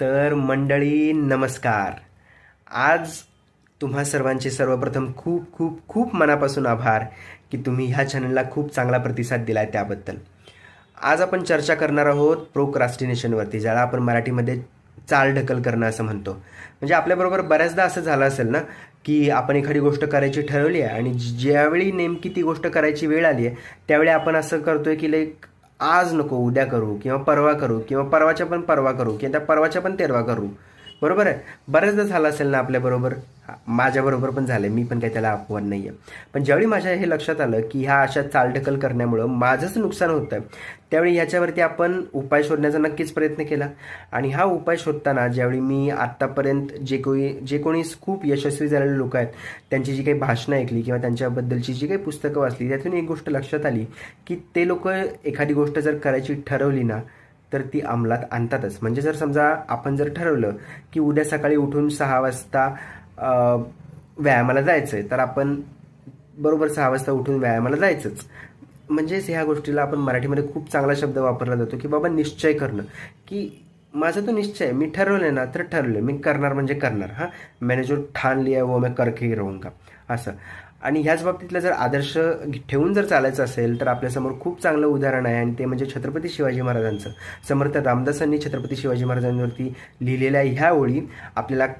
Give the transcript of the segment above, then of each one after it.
तर मंडळी नमस्कार. आज तुम्हा सर्वांचे सर्वप्रथम खूप खूप खूप मनापासून आभार की तुम्ही ह्या चॅनलला खूप चांगला प्रतिसाद दिला आहे त्याबद्दल. आज आपण चर्चा करणार आहोत प्रोक्रास्टिनेशनवरती ज्याला आपण मराठीमध्ये चाल ढकल करणं असं म्हणतो. म्हणजे आपल्याबरोबर बऱ्याचदा असं झालं असेल ना की आपण एखादी गोष्ट करायची ठरवली आहे आणि ज्यावेळी नेमकी ती गोष्ट करायची वेळ आली आहे त्यावेळी आपण असं करतोय की लाईक आज नको उद्या करू किंवा परवा करू किंवा परवाच्या पण परवा करू किंवा त्या परवाच्या पण तेरवा करू. बरोबर आहे. बऱ्याचदा झालं असेल ना आपल्याबरोबर माझ्याबरोबर पण झालं मी पण काही त्याला अपवाद नाही आहे पण ज्यावेळी माझ्या हे लक्षात आलं की ह्या अशा चालढकल करण्यामुळं माझंच नुकसान होतं आहे त्यावेळी ह्याच्यावरती आपण उपाय शोधण्याचा नक्कीच प्रयत्न केला. आणि हा उपाय शोधताना ज्यावेळी मी आत्तापर्यंत जे कोणी जे कोणी खूप यशस्वी झालेले लोक आहेत त्यांची जी काही भाषणं ऐकली किंवा त्यांच्याबद्दलची जी काही पुस्तकं वाचली त्यातून एक गोष्ट लक्षात आली की ते लोक एखादी गोष्ट जर करायची ठरवली ना तर ती अंमलात आणतातच. म्हणजे जर समजा आपण जर ठरवलं की उद्या सकाळी उठून सहा वाजता व्यायामाला जायचं आहे तर आपण बरोबर सहा वाजता उठून व्यायामाला जायचंच. म्हणजेच ह्या गोष्टीला आपण मराठीमध्ये खूप चांगला शब्द वापरला जातो की बाबा निश्चय करणं. की माझा तो निश्चय मी ठरवलं ना तर ठरवलं मी करणार म्हणजे करणार. हां? मैंने जो ठान लिया वो मैं करके ही रहूंगा. असं. आणि ह्याच बाबतीतला जर आदर्श ठेवून जर चालायचं असेल तर आपल्यासमोर खूप चांगलं उदाहरण आहे आणि ते म्हणजे छत्रपती शिवाजी महाराजांचं. समर्थ रामदासांनी छत्रपती शिवाजी महाराजांवरती लिहिलेल्या ह्या ओळी आपल्याला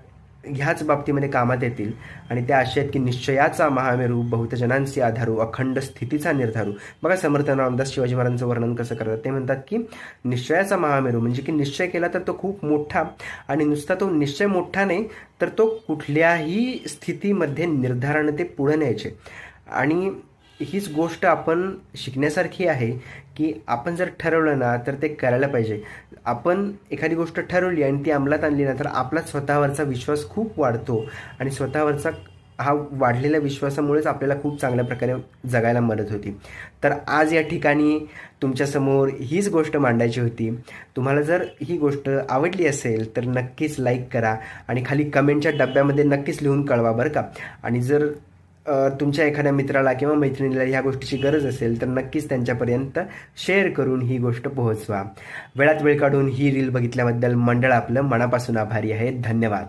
ह्याच बाबतीमध्ये कामात येतील. आणि त्या अशा आहेत की निश्चयाचा महामेरू बहुतजनांशी आधारू अखंड स्थितीचा निर्धारू. बघा समर्थ रामदास शिवाजी महाराजांचं वर्णन कसं करतात. ते म्हणतात की निश्चयाचा महामेरू म्हणजे की निश्चय केला तर तो खूप मोठा आणि नुसता तो निश्चय मोठा नाही तर तो कुठल्याही स्थितीमध्ये निर्धारण ते पुढे न्यायचे. आणि हीच गोष्ट आपण शिकण्यासारखी आहे की आपण जर ठरवलं ना तर ते करायला पाहिजे. आपण एखादी गोष्ट ठरवली आणि ती अंमलात आणली ना तर आपला स्वतःवरचा विश्वास खूप वाढतो. आणि स्वतःवरचा हा वाढलेल्या विश्वासामुळेच आपल्याला खूप चांगल्या प्रकारे जगायला मदत होती. तर आज या ठिकाणी तुमच्यासमोर हीच गोष्ट मांडायची होती. तुम्हाला जर ही गोष्ट आवडली असेल तर नक्कीच लाईक करा. आणि खाली कमेंटच्या डब्यामध्ये नक्कीच लिहून कळवा बरं का. आणि जर तुमच्या एखाद्या मित्राला किंवा मैत्रिणीला ह्या गोष्टीची गरज असेल तर नक्कीच त्यांच्यापर्यंत शेअर करून ही गोष्ट पोहोचवा. वेळात वेळ काढून ही रील बघितल्याबद्दल मंडळ आपलं मनापासून आभारी आहे. धन्यवाद.